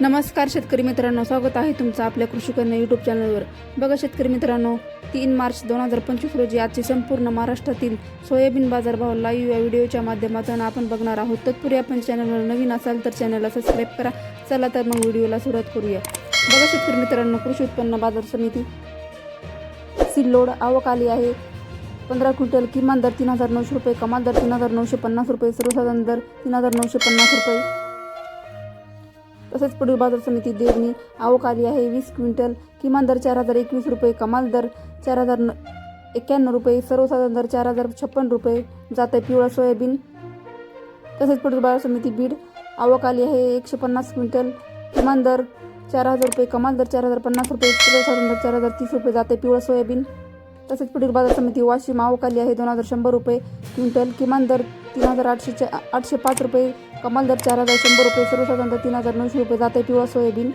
नमस्कार शेतकरी मित्रांनो स्वागत आहे तुमचं आपल्या कृषीकन्या यूट्यूब चॅनलवर बघा शेतकरी मित्रांनो तीन मार्च दोन हजार पंचवीस रोजी आजचे संपूर्ण महाराष्ट्रातील सोयाबीन बाजारभाव लाईव्ह या व्हिडिओच्या माध्यमातून आपण बघणार आहोत. तत्पूर्वी आपण चॅनलवर नवीन असाल तर चॅनलला सबस्क्राईब करा. चला तर मग व्हिडिओला सुरुवात करूया. बघा शेतकरी मित्रांनो कृषी उत्पन्न बाजार समिती सिल्लोड आवक आली आहे. पंधरा क्विंटल किमान दर तीन हजार नऊशे रुपये कमाल दर तीन हजार नऊशे पन्नास रुपये सर्वसाधारण दर तीन हजार नऊशे पन्नास रुपये. तसेच पुढील बाजार समिती देवणी आवक आहे वीस क्विंटल किमान दर चार हजार एकवीस रुपये कमाल दर चार हजार न एक्क्याण्णव रुपये सर्वसाधारण दर चार हजार छप्पन रुपये जात आहे पिवळा सोयाबीन. तसेच पुढील बाजार समिती बीड आवक आहे एकशे पन्नास क्विंटल किमान दर चार हजार रुपये कमाल दर चार हजार पन्नास रुपये सर्वसाधारण दर चार हजार तीस रुपये जाते पिवळा सोयाबीन. तसेच पुढील बाजार समिती वाशिम आवक आहे दोन हजार शंभर रुपये क्विंटल किमान दर तीन हजार आठशे आठशे पाच रुपये कमाल दर चार हजार शंभर रुपये सर्वसाधारण तीन हजार नऊशे रुपये जाते पिवळा सोयाबीन.